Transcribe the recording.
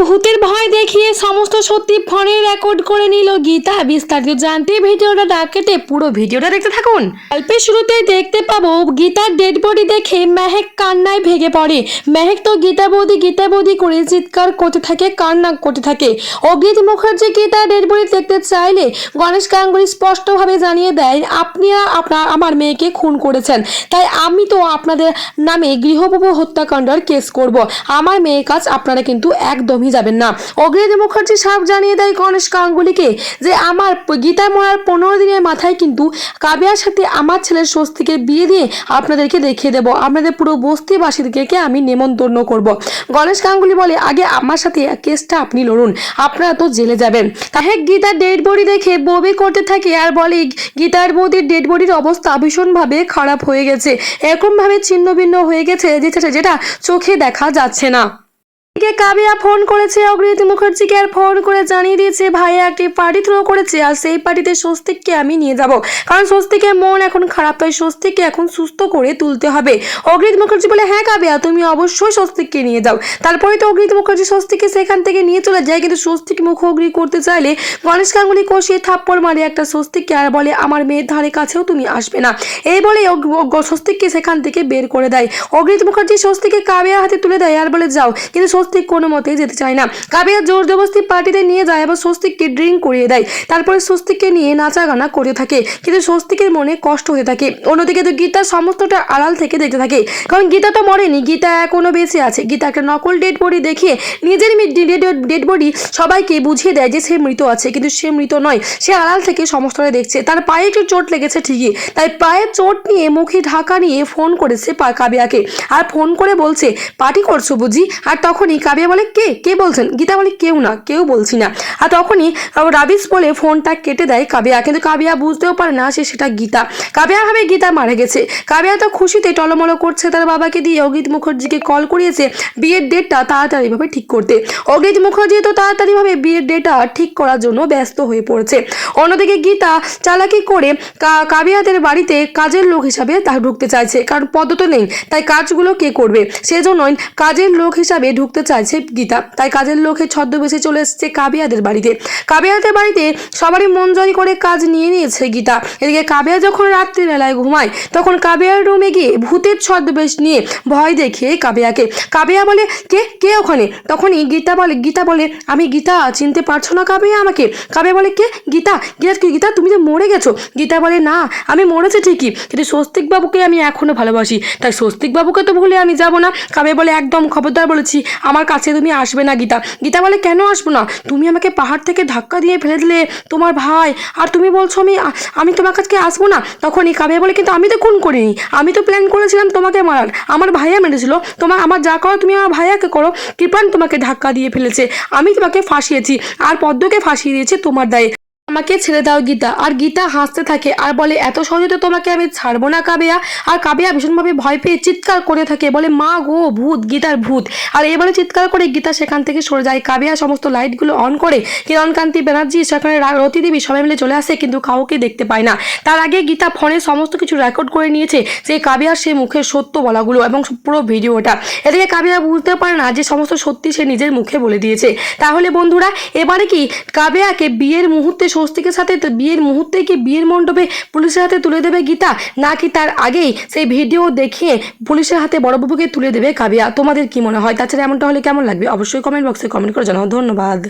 ভূতের ভয় দেখিয়ে সমস্ত সত্যি ফোনে রেকর্ড করে নিল গীতা। বিস্তারিত জানতে ভিডিওটা না কেটে পুরো ভিডিওটা দেখতে থাকুন। গল্পের শুরুতেই দেখতে পাবো গীতার ডেড বডি দেখে মেহেক কান্নায় ভেঙে পড়ে। মেহেক তো গীতা বৌদি গীতা বৌদি করে চিৎকার করতে থাকে, কান্না করতে থাকে। অগ্নিত মুখার্জি গীতার ডেড বডি দেখতে চাইলে গণেশ গাঙ্গুলি স্পষ্টভাবে জানিয়ে দেয় আপনিরা আপনার, আমার মেয়েকে খুন করেছেন। তাই আমি তো আপনাদের নামে গৃহবধূ হত্যাকাণ্ডের কেস করব। আমার মেয়ের কাজ আপনারা কিন্তু একদমই যাবেন না। অগ্নিদেব মুখার্জি সাহেব জানিয়ে দেয়, গণেশ গাঙ্গুলিকে যে আমার গীতা মরার পনেরো দিনের মাথায় কিন্তু কাবিয়ার সাথে আমার ছেলের স্বস্তিকে বিয়ে দিয়ে আপনাদেরকে দেখিয়ে দেবো। আপনাদের পুরো বস্তিবাসীদেরকে আমি নেমন্তন্ন করব। গণেশ গাঙ্গুলি বলে, আগে আমার সাথে কেসটা আপনি লড়ুন, আপনারা তো জেলে যাবেন। তাহে গীতার ডেড বডি দেখে বমি করতে থাকে আর বলে, গীতার বৌদির ডেড বডির অবস্থা ভীষণভাবে খারাপ হয়ে গেছে। এরকমভাবে ছিন্ন ভিন্ন হয়ে গেছে যেটা চোখে দেখা যাচ্ছে না। এদিকে কাবিয়া ফোন করেছে অগ্রনীতি মুখার্জিকে আর ফোন করে জানিয়ে দিয়েছে, ভাইয়া একটি পার্টি থ্রো করেছে, আর সেই পার্টিতে স্বস্তিককে আমি নিয়ে যাব। কারণ স্বস্তিকের মন এখন খারাপ, তাই স্বস্তিককে এখন সুস্থ করে তুলতে হবে। অগ্রিত মুখার্জি বলে হ্যাঁ কাবিয়া, তুমি অবশ্যই স্বস্তিককে নিয়ে যাও। তারপরে তো অগ্রিত মুখার্জি স্বস্তিককে সেখান থেকে নিয়ে চলে যায়, কিন্তু স্বস্তিক মুখ অগ্রি করতে চাইলে গণেশ গাঙ্গুলি কষিয়ে থাপ্পড় মারে একটা স্বস্তিককে আর বলে, আমার মেয়ের ধারে কাছেও তুমি আসবে না। এই বলে স্বস্তিককে সেখান থেকে বের করে দেয়। অগ্রিত মুখার্জি স্বস্তিকে কাবিয়ার হাতে তুলে দেয় আর বলে, যাও। কিন্তু স্বস্তিক কোনো মতেই যেতে চায় না। কাবিয়া জোর জবস্তি পার্টিতে নিয়ে যায় এবং স্বস্তিককে ড্রিঙ্ক করিয়ে দেয়। তারপরে স্বস্তিককে নিয়ে নাচা গানা করতে থাকে। কিন্তু স্বস্তিকের মনে কষ্ট হতে থাকে। অন্যদিকে তো গীতা সমস্তটা আড়াল থেকে দেখতে থাকে। কারণ গীতা তো মরেনি, গীতা এখনও বেঁচে আছে। গীতা একটা নকল ডেড বডি দেখিয়ে নিজের ডেড বডি সবাইকে বুঝিয়ে দেয় যে সে মৃত আছে। কিন্তু সে মৃত নয়। সে আড়াল থেকে সমস্তটা দেখছে। তার পায়ে একটু চোট লেগেছে ঠিকই। তাই পায়ের চোট নিয়ে মুখে ঢাকা নিয়ে ফোন করেছে কাবিয়াকে। আর ফোন করে বলছে, পার্টি করছ বুঝি? আর তখনই কাবিয়া বলে, কে? কে বলছেন? গীতা বলে, কেউ না, কেউ বলছি না। আর তখনই রাবিস বলে, ফোনটা কেটে দেয় কাবিয়া। কিন্তু কাবিয়া বুঝতেও পারে না সে সেটা গীতা। কাবিয়া ভাবে গীতা মারা গেছে। কাবিয়া তো খুশিতে টলমলো করছে তার বাবাকে দিয়ে। অগিত মুখার্জিকে কল করিয়েছে বিয়ের ডেটটা তাড়াতাড়িভাবে ঠিক করতে। অগিত মুখার্জি তো তাড়াতাড়িভাবে বিয়ের ডেটটা ঠিক করার জন্য ব্যস্ত হয়ে পড়েছে। অন্যদিকে গীতা চালাকি করে কাবিয়াদের বাড়িতে কাজের লোক হিসাবে তা ঢুকতে চাইছে। কারণ পদ তো নেই, তাই কাজগুলো কে করবে? সেজন্যই কাজের লোক হিসাবে ঢুকতে চাইছে গীতা। তাই কাজের লোকের ছদ্মবেশে চলে এসেছে কাবিয়াদের বাড়িতে। কাবিয়াদের বাড়িতে সবারই মন জয় করে কাজ নিয়ে নিয়েছে গীতা। এদিকে কাবিয়া যখন রাত্রিবেলায় ঘুমায়, তখন কাবিয়ার রুমে গিয়ে ভূতের ছদ্মবেশ নিয়ে ভয় দেখিয়ে কাবিয়াকে। কাবিয়া বলে, কে? কে ওখানে? তখনই গীতা বলে গীতা বলে, আমি গীতা, চিনতে পারছ না কাবিয়া আমাকে? কাবিয়া বলে, কে? গীতা? গীতা, কি গীতা? তুমি যে মরে গেছো? গীতা বলে, না, আমি মরেছি ঠিকই, কিন্তু স্বস্তিক বাবুকে আমি এখনও ভালোবাসি। তাই স্বস্তিক বাবুকে তো ভুলে আমি যাব না। কাবিয়া বলে, একদম খবরদার বলেছি আমার কাছে তুমি আসবে না, গীতা। গীতা বলে, কেন আসব না? তুমি আমাকে পাহাড় থেকে ধাক্কা দিয়ে ফেলে দিলে, তোমার ভাই। আর তুমি বলছো, আমি আমি তোমার কাছে আসব না? তখনই কাবিয়া বলে, কিন্তু আমি তো খুন করিনি। আমি তো প্ল্যান করেছিলাম তোমাকে মারার। আমার ভাইয়া মেরেছিল। তোমার, আমার যা করো, তুমি আমার ভাইয়াকে করো। কৃপান তোমাকে ধাক্কা দিয়ে ফেলেছে। আমি তোমাকে ফাঁসিয়েছি। আর পদ্মকে ফাঁসিয়ে দিয়েছে তোমার দায়ে। আমাকে ছেড়ে দাও গীতা। আর গীতা হাসতে থাকে আর বলে, এত সহজে তো তোমাকে আমি ছাড়বো না, কাবিয়া। আর কাবিয়া ভীষণভাবে ভয় পেয়ে চিৎকার করে থাকে, বলে, মা গো, ভূত, গীতার ভূত। আর এবারে চিৎকার করে গীতা সেখান থেকে সরে যায়। কাবিয়া সমস্ত লাইটগুলো অন করে কিরণকান্তি ব্যানার্জি, সেখানে রা- রতি সবাই মিলে চলে আসে, কিন্তু কাউকে দেখতে পায় না। তার আগে গীতা ফোনে সমস্ত কিছু রেকর্ড করে নিয়েছে, যে কাবিয়ার সে মুখের সত্য বলাগুলো এবং পুরো ভিডিওটা। এদিকে কাবিয়া বুঝতে পারে না যে সমস্ত সত্যি সে নিজের মুখে বলে দিয়েছে। তাহলে বন্ধুরা, এবারে কি কাবিয়াকে বিয়ের মুহূর্তে স্বস্তিকের সাথে বিয়ের মুহূর্তে কি বিয়ের মণ্ডপে পুলিশের হাতে তুলে দেবে গীতা? নাকি তার আগেই সেই ভিডিও দেখিয়ে পুলিশের হাতে বড়বাবুকে তুলে দেবে কাবিয়া? তোমাদের কি মনে হয়? তাছাড়া এমনটা হলে কেমন লাগবে? অবশ্যই কমেন্ট বক্সে কমেন্ট করে জানাও। ধন্যবাদ।